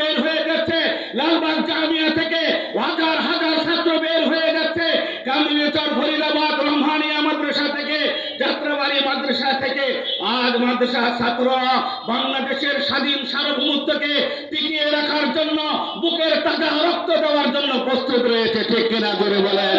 বের হয়ে যাচ্ছে। লালবাগ জামিয়া থেকে হাজার হাজার ছাত্র বের হয়ে যাচ্ছে। কামিনীচর ফরিদাবাদ রহমানিয়া মাদ্রাসা থেকে, যাত্রাবাড়ি মাদ্রাসা থেকে। আজ মাদ্রাসা ছাত্ররা বাংলাদেশের স্বাধীন সার্বভৌমত্বকে টিকিয়ে রাখার জন্য বুকের তাজা রক্ত দেওয়ার জন্য প্রস্তুত রয়েছে। ঠিক কিনা করে বলেন?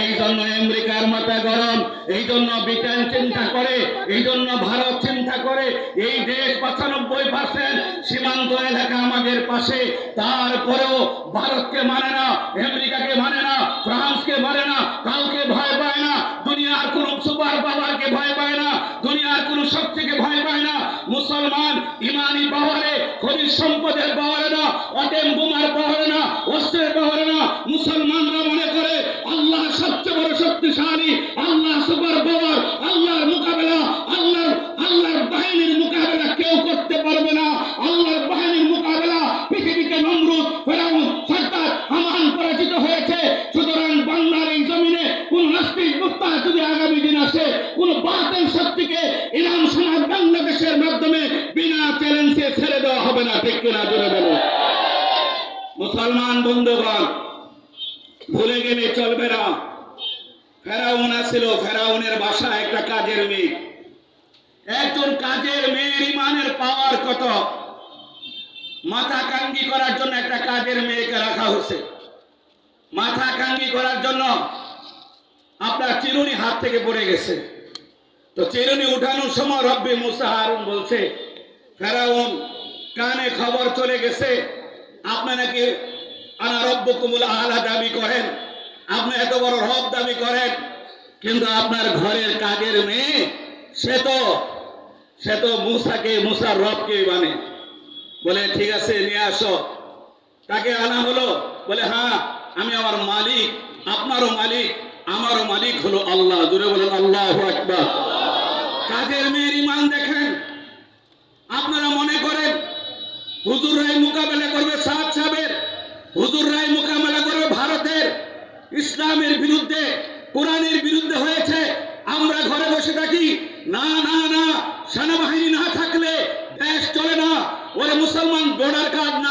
এই জন্য আমেরিকার মাথা গরম এই জন্য ব্রিটেন চিন্তা করে এই জন্য ভারত চিন্তা করে, এই দেশ পঁচানব্বই পার্সেন্ট সীমান্ত এলাকা আমাদের পাশে। তারপরেও ভারতকে মানে না, আমেরিকাকে মানে না, ফ্রান্সকে মানে না, কাউকে ভয় পায় না, দুনিয়ার কোন সুপার পাওয়ারকে ভয় পায় না, দুনিয়ার কোন শক্তিকে ভয় পায় না। মুসলমান ইমানি পাওয়ারে, খনিজ সম্পদের পাওয়ারে না, অটেম বোমার পাওয়ারে না, অস্ত্রের পাওয়ারে না, মুসলমানরা মনে করে সবচেয়ে বড় শক্তিশালী আল্লাহ সুপার পাওয়ার, আল্লাহর মোকাবেলা, আল্লাহর আল্লাহর বাহিনীর মোকাবেলা কেউ করতে পারবে না। আল্লাহর বাহিনীর মোকাবেলা পৃথিবীকে নমরুদ, ফেরাউন, সরকার হামান পরাজিত হয়েছে। সুতরাং বাংলার এই জমিনে কোন মুক্তা যদি আগামী দিন আসে, কোন বাতিল শক্তিকে বাংলাদেশের মাধ্যমে বিনা চ্যালেঞ্জে ছেড়ে দেওয়া হবে না। ঠিক কিনা জোরে বলো মুসলমান বন্ধুগণ, ভুলে গেলে চলবে না। ফেরাউন আসছিল ফেরাউনের বাসা একটা কাজের মেয়ে। একজন কাজের মেয়ের ইমানের পাওয়ার কত? মাথা কাঙ্গি করার জন্য একটা কাজের মেয়েকে রাখা হয়েছে। মাথা কাঙ্গি করার জন্য আপনার চিরুনি হাত থেকে পড়ে গেছে। তো চিরুনি উঠানোর সময় রব্বি মুসা বলছে, ফেরাউন, কানে খবর চলে গেছে। আপনি নাকি আনা রব্বকুমুল আলা দাবি করেন? আপনি এত বড় রব দাবি করেন, কিন্তু আপনার ঘরের কাজের মেয়ে, সে তো সে তো মুসাকে মুসার রবকে মানে। বলে, ঠিক আছে, নিয়ে আসো। তাকে আনা হলো। বলে হ্যাঁ আমি আমার মালিক, আপনারও মালিক, আমারও মালিক হলো আল্লাহ। জুড়ে বলেন, আল্লাহ একবার কাজের মেয়ের ইমান দেখেন। আপনারা মনে করেন, হুজুর রায় মোকাবেলা করবে সাত সাহেবের। হুজুর রায় ইসলামের বিরুদ্ধে, কোরআনের বিরুদ্ধে হয়েছে। আমরা ঘরে বসে থাকি, না না না, সেনাবাহিনী না থাকলে দেশ চলে না। ওরে মুসলমান বর্ডার থাকলে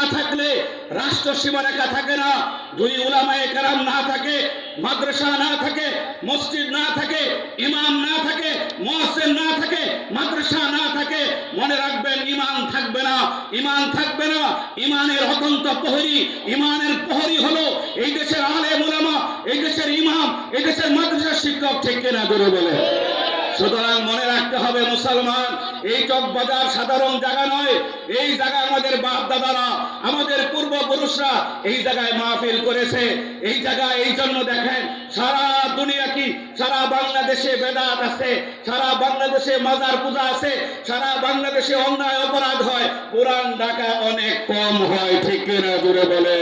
রাষ্ট্র সীমারেখা থাকে না, দুই উলামায়ে কেরাম না থাকে, মাদ্রাসা না থাকে, মসজিদ না থাকে, ইমাম না থাকে মহসেন না থাকে, মাদ্রাসা না থাকে, মনে রাখবেন ইমান থাকবে না, ইমান থাকবে না, ইমানের অতন্ত প্রহরী, ইমানের প্রহরী হলো এই দেশের আলে মুলামা এই দেশের ইমাম, এই দেশের মাদ্রাসার শিক্ষক, ঠিক কিনা করে বলে। সুতরাং মনে রাখতে হবে মুসলমান এই চক বাজার সাধারণ জায়গা নয়, এই জায়গা আমাদের বাপ দাদারা, আমাদের পূর্বপুরুষরা এই জায়গায় মাহফিল করেছে। এই জায়গায় এই জন্য দেখেন, সারা দুনিয়া কি? সারা বাংলাদেশে বেদাত আছে, সারা বাংলাদেশে মাজার পূজা আছে, সারা বাংলাদেশে অন্যায় অপরাধ হয়। পুরান ঢাকা অনেক কম হয়, ঠিক কিনা জুড়ে বলে?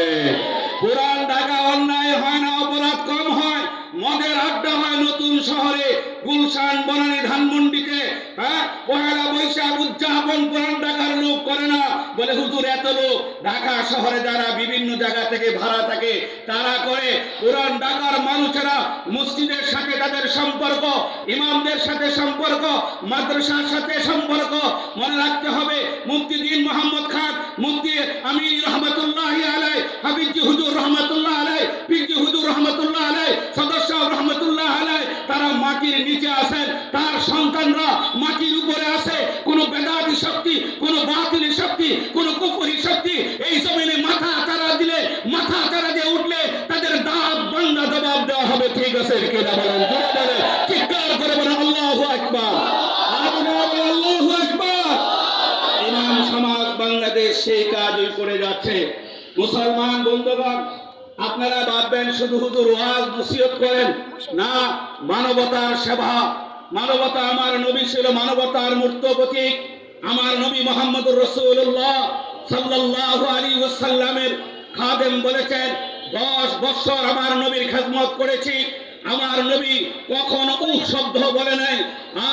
পুরান ঢাকা অন্যায় হয় না, অপরাধ কম হয়। মদের আড্ডা নতুন শহরে গুলশান, বনানী ধানমন্ডিতে হ্যাঁ? পহেলা বৈশাখ উদযাপন পুরান ঢাকার লোক করে না। বলে, হুজুর, এত লোক ঢাকা শহরে যারা বিভিন্ন জায়গা থেকে ভাড়া থাকে, তারা করে। পুরান ঢাকার মানুষেরা মসজিদের সাথে তাদের সম্পর্ক, ইমামদের সাথে সম্পর্ক, মাদ্রাসার সাথে সম্পর্ক। মনে রাখতে হবে, মুফতি দিন মোহাম্মদ খান, মুফতি আমির রহমতুল্লাহ আলাই হাবিজি হুজুর রহমতুল্লাহ আলাই পিজি হুজুর রহমতুল্লাহ আলাই সদস্য রহমতুল্লাহ আলাই তারা মাটির নিচে আছেন, তার সন্তানরা মাটির উপরে আছে। কোন বেদাতি শক্তি, কোন বাতিল শক্তি, কোন কুপুরি শক্তি, এই জমিনে মাথা চারা দিলে, মাথা চারা দিয়ে উঠলে তাদের দাঁত বাংলা জবাব দেওয়া হবে। ঠিক আছে কেনা বলেন? চিৎকার করে বলেন, আল্লাহু ইমাম সমাজ বাংলাদেশ সেই কাজই করে যাচ্ছে। মুসলমান বন্ধুগণ আপনারা ভাববেন শুধু শুধু ওয়াজ নসিহত করেন। না, মানবতার সেবা। মানবতা আমার নবী ছিল, মানবতার মূর্ত প্রতীক। আমার নবী মোহাম্মদুর রসুল্লাহ সাল্লাল্লাহু আলী ওয়াসাল্লামের খাদেম বলেছেন, দশ বছর আমার নবীর খেদমত করেছি। আমার নবী কখনো উহ শব্দ বলে নাই।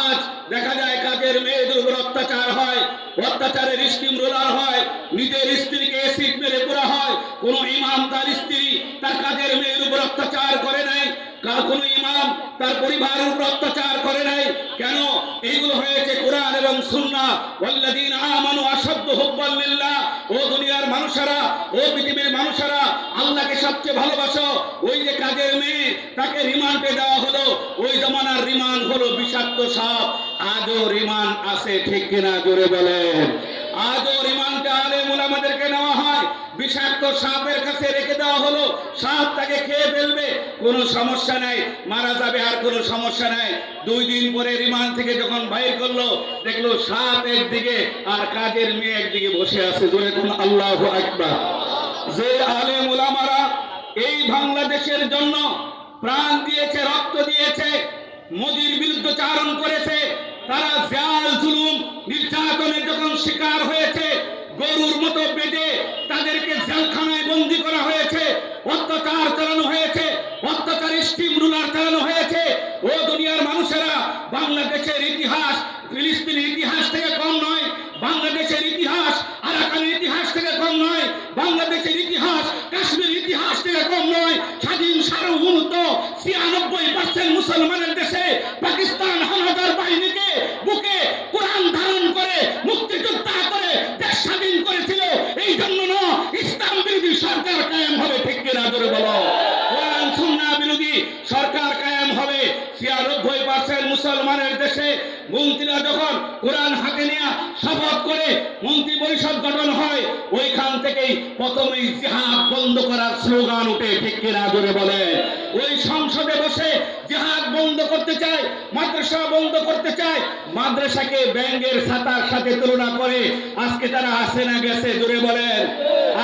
আজ দেখা যায় কাজের মেয়েদের উপর অত্যাচার হয়, অত্যাচারের স্কিম রোলার হয়, নিজের স্ত্রীকে এসিড মেরে পুরা হয়। কোন ইমাম তার স্ত্রী তার কাজের মেয়ের উপর অত্যাচার করে নাই, কার কোনো ইমাম তার পরিবারের উপর অত্যাচার করে নাই। কেন? এইগুলো হয়েছে কোরআন এবং সুন্না ওয়াল্লাযীন আমানু আশাদ্দু হুব্বান লিল্লাহ। ও দুনিয়ার মানুষেরা, ও পৃথিবীর মানুষেরা, আল্লাহকে সবচেয়ে ভালোবাসো। ওই যে কাজের মেয়ে, তাকে রিমান্ডে দেওয়া হলো। ওই জমানার রিমান্ড হলো বিষাক্ত সাপ। আজও রিমান্ড আছে ঠিক কিনা জোরে বলেন। আজও রিমান্ডে আলেম ওলামাদেরকে নেওয়া হয়। বিষাক্ত সাপের কাছে রেখে দেওয়া হলো। সাপ তাকে খেয়ে ফেলবে। কোনো সমস্যা নাই। মারা যাবে আর কোনো সমস্যা নাই। দুই দিন পরে রিমান্ড থেকে যখন বাইর করল, দেখল সাপ একদিকে আর কাজের মেয়ে একদিকে বসে আছে। জোরে কোন আল্লাহ আকবার। যে আলেম ওলামারা এই বাংলাদেশের জন্য প্রাণ দিয়েছে, রক্ত দিয়েছে, মোদির বিরুদ্ধে চারণ করেছে, তারা জাল জুলুম নির্যাতনের যখন শিকার হয়েছে গরুর মতো বেঁধে তাদেরকে জেলখানায় বন্দি করা হয়েছে, অত্যাচার চালানো হয়েছে, অত্যাচার স্টিম রুলার চালানো হয়েছে। ও দুনিয়ার মানুষেরা, বাংলাদেশের ইতিহাস, ফিলিস্তিনের ইতিহাস থেকে কম নয়, বাংলাদেশের ইতিহাস, আরাকানের ইতিহাস থেকে কম নয়, বাংলাদেশের ইতিহাস কাশ্মীর ইতিহাস থেকে কম নয়। স্বাধীন সার্বভৌমত্ব ছিয়ানব্বই পার্সেন্ট মুসলমানের দেশে পাকিস্তান হানাদার বাহিনীকে বুকে কোরআন ধারণ করে মুক্তিযোদ্ধা করে দেশ স্বাধীন করেছিল এই জন্য না ইসলাম বিরোধী সরকার কায়েম হবে, ঠিক কিনা ধরে বলো? কোরআন, সুন্নাহ, বিরোধী সরকার কায়েম হবে। ছিয়ানব্বই পার্সেন্ট মুসলমানের দেশে মন্ত্রীরা যখন কোরআন হাতে নিয়ে শপথ করে মন্ত্রী পরিষদ গঠন হয়, ওইখান থেকেই প্রথমেই জিহাদ বন্ধ করার স্লোগান উঠে ঠিক কিনা জোরে বলে। ওই সংসদে বসে জিহাদ বন্ধ করতে চায়, মাদ্রাসা বন্ধ করতে চায়, মাদ্রাসাকে ব্যাঙ্গের ছাতার সাথে তুলনা করে আজকে তারা আসে না, গেছে, জোরে বলেন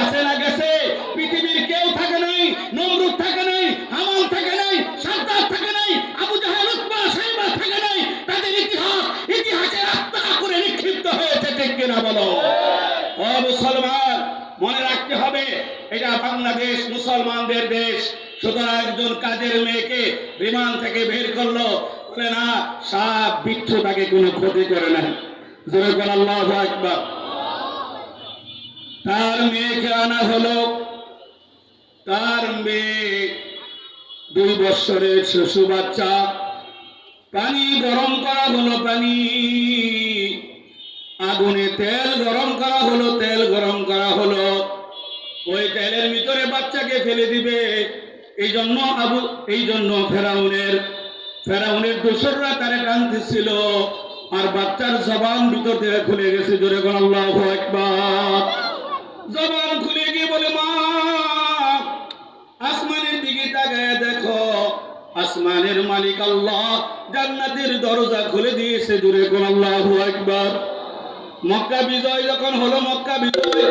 আসে না গেছে পৃথিবীর কেউ থাকে নাই নমরুদ থাকে নাই হামান থাকে নাই সাদ্দাত থাকে নাই আবু জাহেল উতবা সাইবা থাকে নাই তাদের ইতিহাস ইতিহাসে আত্মা করে নিক্ষিপ্ত হয়েছে ঠিক কিনা বলো ও মুসলমান মনে রাখতে হবে এটা বাংলাদেশ মুসলমানদের দেশ সুতরাং একজন কাজের মেয়েকে বিমান থেকে বের করল, বলে, না, সাপ, বিচ্ছু তাকে কোনো ক্ষতি করে না। জোরে আল্লাহ একবার তার মেয়েকে আনা হলো। তার মেয়ে দুই বৎসরের শিশু বাচ্চা। পানি গরম করা হলো পানি। আগুনে তেল গরম করা হলো, তেল গরম করা হলো। ওই তেলের ভিতরে বাচ্চাকে ফেলে দিবে। এই জন্য আবু, এই জন্য ফেরাউনের ফেরাউনের দোসররা তারে কাঁদতেছিল। আর বাচ্চার জবান ভিতর থেকে খুলে গেছে। জোরে কোন আল্লাহ একবার জবান খুলে গিয়ে বলে, মা, আসমানের দিকে তাকায় দেখো। আসমানের মালিক আল্লাহ জান্নাতের দরজা খুলে দিয়েছে। জুড়ে কোন আল্লাহু একবার মক্কা বিজয় যখন হলো, মক্কা বিজয়